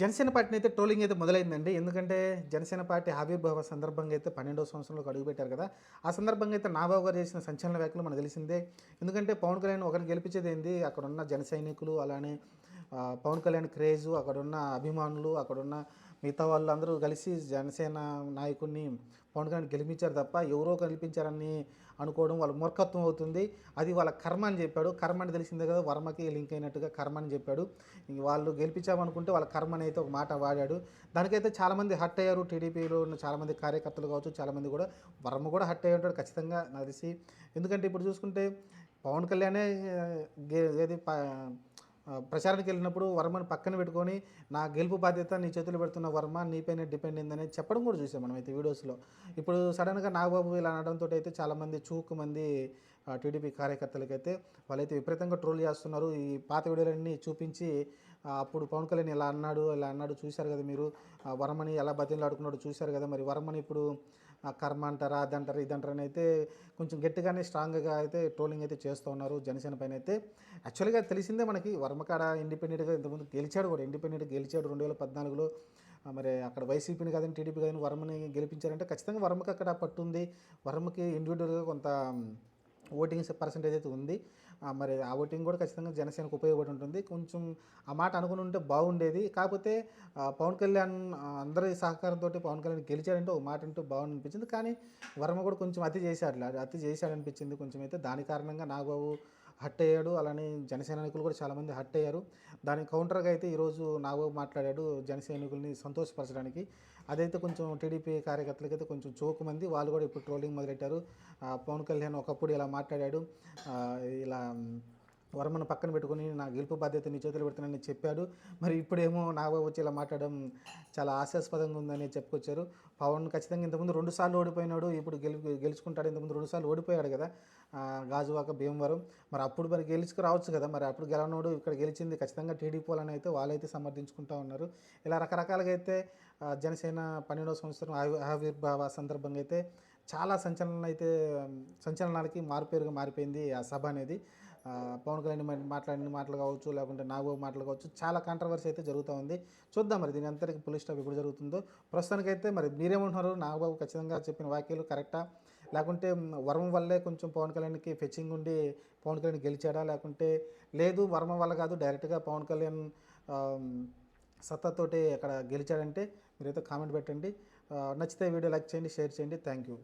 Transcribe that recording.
జనసేన పార్టీని అయితే ట్రోలింగ్ అయితే మొదలైందండి. ఎందుకంటే జనసేన పార్టీ ఆవిర్భావ సందర్భంగా అయితే పన్నెండవ సంవత్సరంలోకి అడుగుపెట్టారు కదా. ఆ సందర్భంగా అయితే నాబాబు గారు చేసిన సంచలన వ్యాఖ్యలు మనకు తెలిసిందే. ఎందుకంటే పవన్ కళ్యాణ్ ఒకరిని గెలిపించేది ఏంది? అక్కడ ఉన్న జన సైనికులు అలానే పవన్ కళ్యాణ్ క్రేజు అక్కడున్న అభిమానులు అక్కడున్న మిగతా వాళ్ళందరూ కలిసి జనసేన నాయకుడిని పవన్ కళ్యాణ్ గెలిపించారు తప్ప ఎవరో గెలిపించారని అనుకోవడం వాళ్ళ మూర్ఖత్వం అవుతుంది. అది వాళ్ళ కర్మ అని చెప్పాడు. కర్మ అని తెలిసిందే కదా వర్మకి లింక్ అయినట్టుగా కర్మ అని చెప్పాడు. వాళ్ళు గెలిపించామనుకుంటే వాళ్ళ కర్మ అయితే ఒక మాట వాడాడు. దానికైతే చాలామంది హట్ అయ్యారు. టీడీపీలో ఉన్న చాలామంది కార్యకర్తలు కావచ్చు చాలామంది కూడా వర్మ కూడా హట్ అయ్యి ఉంటాడు ఖచ్చితంగా నాకు తెలిసి. ఎందుకంటే ఇప్పుడు చూసుకుంటే పవన్ కళ్యాణే ఏది ప- ప్రచారానికి వెళ్ళినప్పుడు వర్మని పక్కన పెట్టుకొని నా గెలుపు బాధ్యత నీ చేతులు పెడుతున్న వర్మ నీపైన డిపెండ్ అయిందని చెప్పడం కూడా చూసాం మనం అయితే వీడియోస్లో. ఇప్పుడు సడన్గా నాగబాబు ఇలా అనడంతో అయితే చాలామంది చూకు మంది టీడీపీ కార్యకర్తలకైతే వాళ్ళైతే విపరీతంగా ట్రోల్ చేస్తున్నారు. ఈ పాత వీడియోలన్నీ చూపించి అప్పుడు పవన్ కళ్యాణ్ ఇలా అన్నాడు ఇలా అన్నాడు చూశారు కదా మీరు? వర్మని ఎలా బతిలాడుకున్నాడు చూశారు కదా మరి? వర్మని ఇప్పుడు కర్మ అంటారా అదంటారా ఇదంటారని అయితే కొంచెం గట్టిగానే స్ట్రాంగ్గా అయితే ట్రోలింగ్ అయితే చేస్తూ ఉన్నారు జనసేన పైన అయితే. యాక్చువల్గా తెలిసిందే మనకి వర్మకాడ ఇండిపెండెంట్గా ఇంతకుముందు గెలిచాడు కూడా ఇండిపెండెంట్ గెలిచాడు రెండు వేల పద్నాలుగులో మరి అక్కడ వైసీపీని కాదని టీడీపీ కాదని వర్మని గెలిపించారంటే ఖచ్చితంగా వర్మకి అక్కడ పట్టుంది వర్మకి ఇండివిజువల్గా కొంత ఓటింగ్ పర్సంటేజ్ అయితే ఉంది. మరి ఆ ఓటింగ్ కూడా ఖచ్చితంగా జనసేనకు ఉపయోగపడి ఉంటుంది కొంచెం ఆ మాట అనుకుని ఉంటే బాగుండేది. కాకపోతే పవన్ కళ్యాణ్ అందరి సహకారంతో పవన్ కళ్యాణ్ గెలిచాడంటే ఒక మాట అంటూ బాగుంది అనిపించింది కానీ వర్మ కూడా కొంచెం అతి చేశాడు. అతి చేశాడనిపించింది కొంచెం అయితే. దాని కారణంగా నాగబాబు హట్ అయ్యాడు. అలానే జనసైనికులు కూడా చాలామంది హట్ అయ్యారు. దానికి కౌంటర్గా అయితే ఈరోజు నాగబాబు మాట్లాడాడు జనసైనికుల్ని సంతోషపరచడానికి. అదైతే కొంచెం టీడీపీ కార్యకర్తలకైతే కొంచెం చోకు మంది. వాళ్ళు కూడా ఇప్పుడు ట్రోలింగ్ మొదలెట్టారు. పవన్ కళ్యాణ్ ఒకప్పుడు ఇలా మాట్లాడాడు. ఇలా వర్మను పక్కన పెట్టుకుని నా గెలుపు బాధ్యత నీ చేతులు పెడుతున్నానని చెప్పాడు. మరి ఇప్పుడేమో నాగబాబు వచ్చి ఇలా మాట్లాడడం చాలా హాస్యాస్పదంగా ఉందని చెప్పుకొచ్చారు. పవన్ ఖచ్చితంగా ఇంతకుముందు రెండు సార్లు ఓడిపోయినాడు. ఇప్పుడు గెలు గెలుచుకుంటాడు. ఇంతకుముందు రెండు సార్లు ఓడిపోయాడు కదా గాజువాక భీమవరం. మరి అప్పుడు మరి గెలుచుకు రావచ్చు కదా. మరి అప్పుడు గెలవనోడు ఇక్కడ గెలిచింది ఖచ్చితంగా టీడీపీ వాళ్ళని అయితే వాళ్ళైతే సమర్థించుకుంటా ఉన్నారు. ఇలా రకరకాలుగా అయితే జనసేన పన్నెండవ సంవత్సరం ఆవి ఆవిర్భావ సందర్భంగా అయితే చాలా సంచలనాలు అయితే సంచలనాలకి మారుపేరుగా మారిపోయింది ఆ సభ అనేది. పవన్ కళ్యాణ్ మాట్లాడిన మాటలు కావచ్చు లేకుంటే నాగబాబు మాటలు కావచ్చు చాలా కాంట్రవర్సీ అయితే జరుగుతూ ఉంది. చూద్దాం మరి దీని అంతటికి పోలీస్ స్టాప్ ఎప్పుడు జరుగుతుందో. ప్రస్తుతానికైతే మరి మీరేమంటున్నారు? నాగబాబు ఖచ్చితంగా చెప్పిన వ్యాఖ్యలు కరెక్టా? లేకుంటే వర్మ వల్లే కొంచెం పవన్ కళ్యాణ్కి ఫెచ్చింగ్ ఉండి పవన్ కళ్యాణ్ గెలిచాడా? లేకుంటే లేదు వర్మ వల్ల కాదు డైరెక్ట్గా పవన్ కళ్యాణ్ సత్తాతోటి అక్కడ గెలిచాడంటే మీరైతే కామెంట్ పెట్టండి. నచ్చితే వీడియో లైక్ చేయండి షేర్ చేయండి. Thank you.